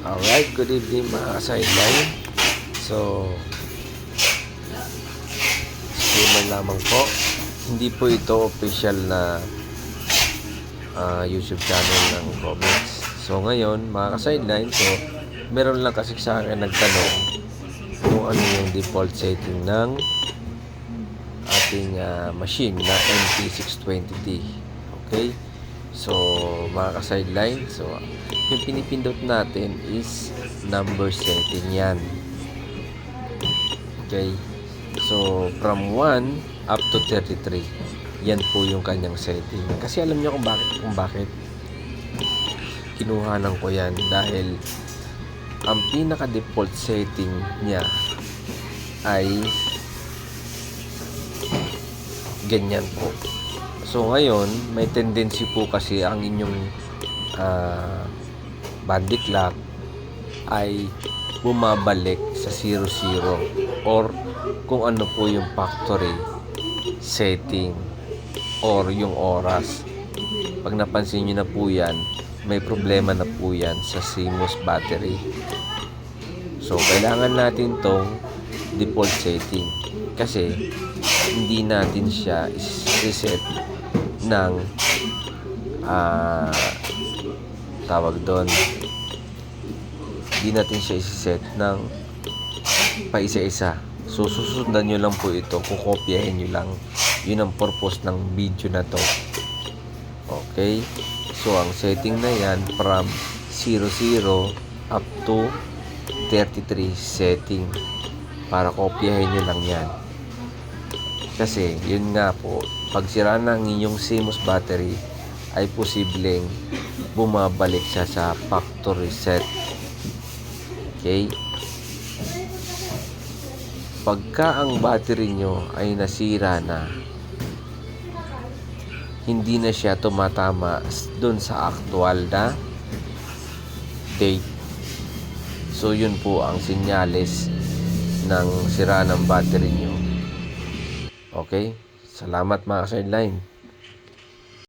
Alright, good evening mga sideline. So, disclaimer lamang po. Hindi po ito official na ah, YouTube channel ng comics. So ngayon, mga ka-sideline, so meron lang kasi sa akin nagtanong kung ano yung default setting ng ating ah, machine na MT620T. Okay? So, mga ka-sideline, so yung pinipindot natin is number setting yan. Okay? So, from 1 up to 33. Yan po yung kanyang setting. Kasi alam niyo kung bakit, kung bakit kinuhanan ko yan dahil ang pinaka default setting niya ay ganyan po. So ngayon, may tendency po kasi ang inyong ah, bandit clock ay bumabalik sa 00 or kung ano po yung factory setting or yung oras. Pag napansin nyo na po yan, may problema na po yan sa CMOS battery. So, kailangan natin tong default setting kasi hindi natin siya reset ng ah tawag doon. Hindi natin siya isi-set ng paisa-isa. So susundan nyo lang po ito. Kukopyahin nyo lang. Yun ang purpose ng video na to. Okay? So ang setting na yan from 00 up to 33 setting. Para kopyahin nyo lang yan kasi yun nga po pag sira ng inyong CMOS battery ay posibleng bumabalik siya sa factory set. Okay? Pagka ang battery nyo ay nasira na hindi na siya tumatama dun sa actual na date. So yun po ang sinyales ng sira ng battery nyo okay? Salamat mga sideline